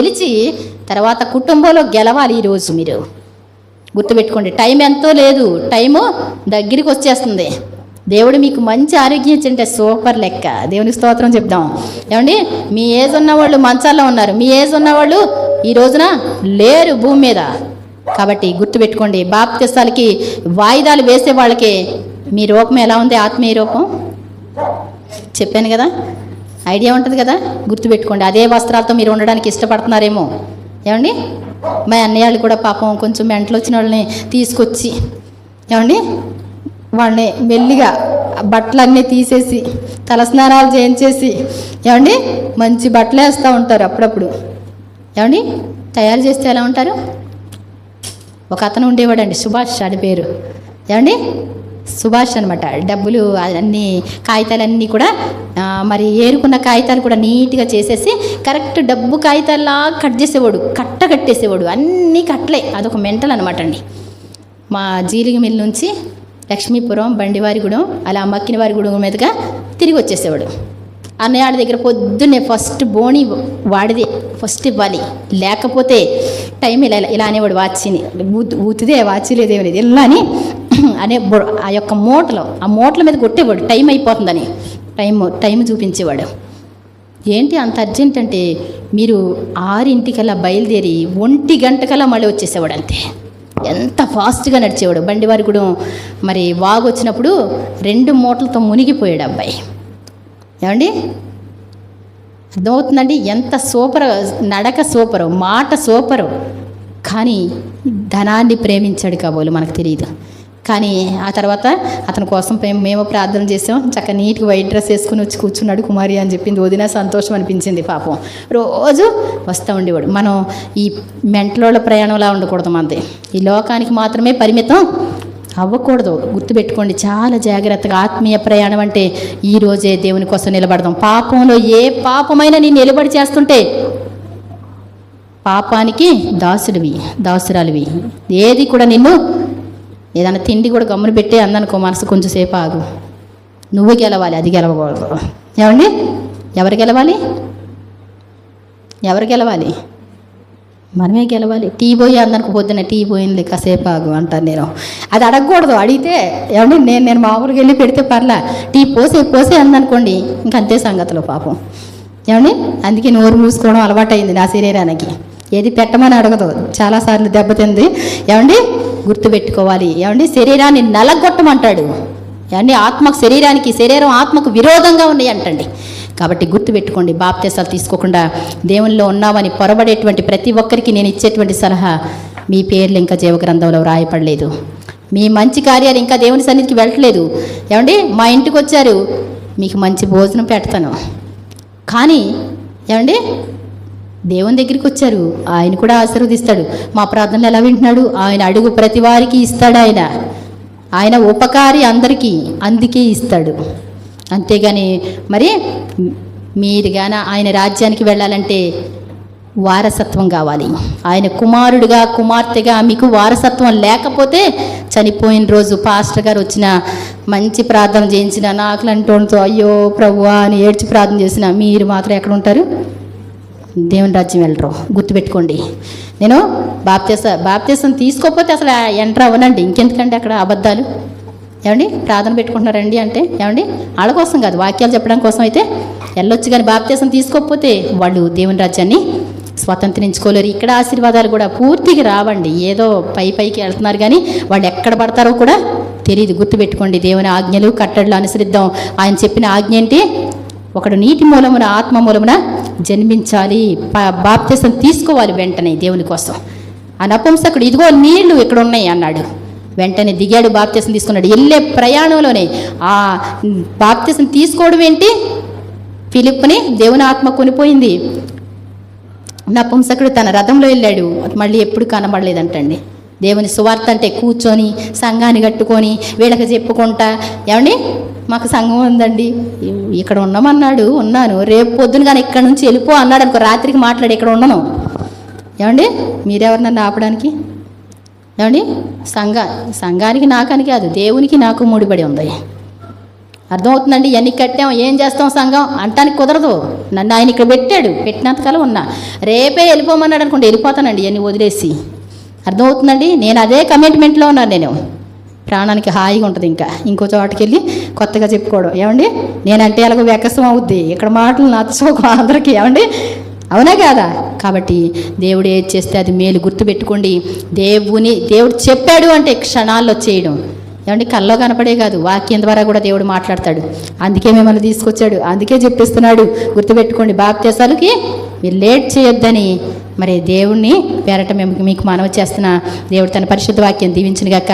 గెలిచి తర్వాత కుటుంబంలో గెలవాలి ఈరోజు మీరు. గుర్తుపెట్టుకోండి టైం ఎంతో లేదు. టైము దగ్గరికి వచ్చేస్తుంది. దేవుడు మీకు మంచి ఆరోగ్యం ఇచ్చింటే సూపర్ లెక్క. దేవునికి స్తోత్రం చెప్దాం. ఏమండి? మీ ఏజ్ ఉన్నవాళ్ళు మంచాల్లో ఉన్నారు. మీ ఏజ్ ఉన్నవాళ్ళు ఈ రోజున లేరు భూమి మీద. కాబట్టి గుర్తుపెట్టుకోండి బాప్తిస్తాలకి వాయిదాలు వేసే వాళ్ళకి మీ రూపం ఎలా ఉంది? ఆత్మీయ రూపం? చెప్పాను కదా? ఐడియా ఉంటుంది కదా? గుర్తుపెట్టుకోండి. అదే వస్త్రాలతో మీరు ఉండడానికి ఇష్టపడుతున్నారేమో. ఏమండి? మా అన్నయ్యలు కూడా పాపం కొంచెం మెంటలు వచ్చిన వాళ్ళని తీసుకొచ్చి ఏమండి? వాళ్ళని మెల్లిగా బట్టలన్నీ తీసేసి తలస్నానాలు చేయించేసి ఏమండి? మంచి బట్టలు వేస్తూ ఉంటారు అప్పుడప్పుడు. ఏమండి? తయారు చేస్తే ఎలా ఉంటారు? ఒక అతను ఉండేవాడండి సుభాష్ అని పేరు. ఏమండి? సుభాష్ అనమాట డబ్బులు అన్నీ కాగితాలన్నీ కూడా మరి ఏరుకున్న కాగితాలు కూడా నీట్గా చేసేసి కరెక్ట్ డబ్బు కాగితాల్లా కట్ చేసేవాడు కట్ట కట్టేసేవాడు. అన్నీ కట్టలే అదొక మెంటల్ అనమాట అండి. మా జీలిగి మిల్ నుంచి లక్ష్మీపురం బండివారిగూడెం అలా మక్కినవారిగూడెం మీదుగా తిరిగి వచ్చేసేవాడు. అన్నయాడి దగ్గర పొద్దున్నే ఫస్ట్ బోని వాడిదే ఫస్ట్ ఇవ్వాలి. లేకపోతే టైం ఇలా ఇలా అనేవాడు వాచిని. ఊతుదే ఊతిదే వాచి లేదేమనేది ఇలా అని అనే ఆ యొక్క మూటలో ఆ మూటల మీద కొట్టేవాడు. టైం అయిపోతుందని. టైం టైం చూపించేవాడు. ఏంటి అంత అర్జెంట్ అంటే మీరు ఆరింటికల్లా బయలుదేరి ఒంటి గంటకల్లా మళ్ళీ వచ్చేసేవాడు అంతే. ఎంత ఫాస్ట్గా నడిచేవాడు. బండివారి కూడా మరి వాగు వచ్చినప్పుడు రెండు మూటలతో మునిగిపోయాడు అబ్బాయి. ఏమండి? అర్థమవుతుందండి? ఎంత సూపర్ నడక సూపరు మాట సూపరు. కానీ ధనాన్ని ప్రేమించాడు కాబోలు మనకు తెలియదు కానీ ఆ తర్వాత అతని కోసం మేము ప్రార్థన చేసాం. చక్కగా నీట్గా వైట్ డ్రెస్ వేసుకుని వచ్చి కూర్చున్నాడు కుమారి అని చెప్పింది. వదిన సంతోషం అనిపించింది పాపం. రోజు వస్తూ ఉండేవాడు. మనం ఈ మెంటలోళ్ళ ప్రయాణంలా ఉండకూడదు మనది ఈ లోకానికి మాత్రమే పరిమితం అవ్వకూడదు. గుర్తుపెట్టుకోండి చాలా జాగ్రత్తగా ఆత్మీయ ప్రయాణం అంటే ఈ రోజే దేవుని కోసం నిలబడదాం. పాపంలో ఏ పాపమైనా నేను నిలబడి చేస్తుంటే పాపానికి దాసుడివి దాసురాలివి. ఏది కూడా నిన్ను ఏదైనా తిండి కూడా గమ్మున పెట్టి అందనుకో మనసు కొంచెం సేపు ఆగు. నువ్వు గెలవాలి అది గెలవకూడదు. ఏమండి ఎవరు గెలవాలి? ఎవరు గెలవాలి? మనమే గెలవాలి. టీ పోయి అందరికి పొద్దున్న టీ పోయింది కాసేపు ఆగు అంటాను నేను. అది అడగకూడదు అడిగితే ఏమండి నేను నేను మామూలుగా వెళ్ళి పెడితే పర్లా. టీ పోసే పోసే అందనుకోండి ఇంక అంతే సంగతులు పాపం. ఏమండి అందుకే నోరు మూసుకోవడం అలవాటైంది నా శరీరానికి. ఏది పెట్టమని అడగదు. చాలాసార్లు దెబ్బతింది. ఏమండి గుర్తుపెట్టుకోవాలి. ఏమండి? శరీరాన్ని నలగొట్టమంటాడు. ఏమండి? ఆత్మకు శరీరానికి శరీరం ఆత్మకు విరోధంగా ఉన్నాయి అంటండి కాబట్టి గుర్తుపెట్టుకోండి బాప్తేసాలు తీసుకోకుండా దేవునిలో ఉన్నామని పొరబడేటువంటి ప్రతి ఒక్కరికి నేను ఇచ్చేటువంటి సలహా మీ పేర్లు ఇంకా జీవగ్రంథంలో వ్రాయపడలేదు మీ మంచి కార్యాలు ఇంకా దేవుని సన్నిధికి వెళ్ళట్లేదు. ఏమండి? మా ఇంటికి వచ్చారు. మీకు మంచి భోజనం పెడతాను. కానీ ఏమండి? దేవుని దగ్గరికి వచ్చారు. ఆయన కూడా ఆశీర్వదిస్తాడు. మా ప్రార్థనలు ఎలా వింటున్నాడు? ఆయన అడుగు ప్రతి వారికి ఇస్తాడు ఆయన. ఆయన ఉపకారి అందరికీ అందుకే ఇస్తాడు. అంతేగాని మరి మీరు గాన ఆయన రాజ్యానికి వెళ్ళాలంటే వారసత్వం కావాలి. ఆయన కుమారుడిగా కుమార్తెగా మీకు వారసత్వం లేకపోతే చనిపోయిన రోజు పాస్టర్ గారు వచ్చిన మంచి ప్రార్థన చేయించిన నాకులంటోనితో అయ్యో ప్రభువా అని ఏడ్చి ప్రార్థన చేసిన మీరు మాత్రం ఎక్కడ ఉంటారు? దేవుని రాజ్యం వెళ్ళరు. గుర్తుపెట్టుకోండి. నేను బాప్తీస బాప్తీసం తీసుకోకపోతే అసలు ఎంటర్ అవ్వనండి. ఇంకెందుకండి అక్కడ అబద్ధాలు? ఏమండి? ప్రార్థన పెట్టుకుంటున్నారండి అంటే? ఏమండి? వాళ్ళ కోసం కాదు వాక్యాలు చెప్పడం కోసం అయితే వెళ్ళొచ్చు కానీ బాప్తీసం తీసుకోకపోతే వాళ్ళు దేవుని రాజ్యాన్ని స్వతంత్రించుకోలేరు. ఇక్కడ ఆశీర్వాదాలు కూడా పూర్తిగా రావండి. ఏదో పై పైకి వెళ్తున్నారు కానీ వాళ్ళు ఎక్కడ పడతారో కూడా తెలియదు గుర్తుపెట్టుకోండి. దేవుని ఆజ్ఞలు కట్టడలు అనుసరిద్దాం. ఆయన చెప్పిన ఆజ్ఞ ఏంటి? ఒకడు నీటి మూలమున ఆత్మ మూలమున జన్మించాలి. ప- బాప్తిసం తీసుకోవాలి వెంటనే దేవుని కోసం. ఆ నపుంసకుడు ఇదిగో నీళ్ళు ఇక్కడ ఉన్నాయి అన్నాడు. వెంటనే దిగాడు బాప్తిసం తీసుకున్నాడు. వెళ్ళే ప్రయాణంలోనే ఆ బాప్తిసం తీసుకోవడం ఏంటి? ఫిలిప్ని దేవుని ఆత్మ కొనిపోయింది. నపుంసకుడు తన రథంలో వెళ్ళాడు. మళ్ళీ ఎప్పుడు కనబడలేదంటండి. దేవుని సువార్త అంటే కూర్చొని సంఘాన్ని కట్టుకొని వీళ్ళకి చెప్పుకుంటా. ఏమండి? మాకు సంఘం ఉందండి. ఇక్కడ ఉన్నామన్నాడు ఉన్నాను. రేపు పొద్దున కానీ ఇక్కడ నుంచి వెళ్ళిపో అన్నాడు అనుకో రాత్రికి మాట్లాడి ఇక్కడ ఉండను. ఏమండి? మీరెవరు నన్ను ఆపడానికి? ఏమండి? సంఘ సంఘానికి నాకని కాదు దేవునికి నాకు ముడిపడి ఉంది. అర్థమవుతుందండి? ఇవన్నీ కట్టాం ఏం చేస్తాం సంఘం? అంటానికి కుదరదు. నన్ను ఆయన ఇక్కడ పెట్టాడు పెట్టినంతకాలం ఉన్నా. రేపే వెళ్ళిపోమన్నాడు అనుకోండి వెళ్ళిపోతానండి ఇవన్నీ వదిలేసి. అర్థమవుతుందండి? నేను అదే కమిట్మెంట్లో ఉన్నాను నేను. ప్రాణానికి హాయిగా ఉంటుంది ఇంకా. ఇంకో చోటకి వెళ్ళి కొత్తగా చెప్పుకోవడం. ఏమండి? నేనంటే ఎలాగో వ్యకసం అవుద్ది. ఇక్కడ మాటలు నచ్చోకం అందరికీ. ఏమండి? అవునా కాదా? కాబట్టి దేవుడు ఏది చేస్తే అది మేలు గుర్తుపెట్టుకోండి. దేవుని దేవుడు చెప్పాడు అంటే క్షణాల్లో చేయడం. ఏమండి? కల్లో కనపడే కాదు. వాక్యం ద్వారా కూడా దేవుడు మాట్లాడతాడు. అందుకే మిమ్మల్ని తీసుకొచ్చాడు. అందుకే చెప్పిస్తున్నాడు. గుర్తుపెట్టుకోండి. బాప్తేసాలకి మీరు లేట్ చేయొద్దని. మరి దేవుణ్ణి పేరట మేము మీకు మనవి చేస్తున్న దేవుడు తన పరిశుద్ధ వాక్యం దీవించిన గాక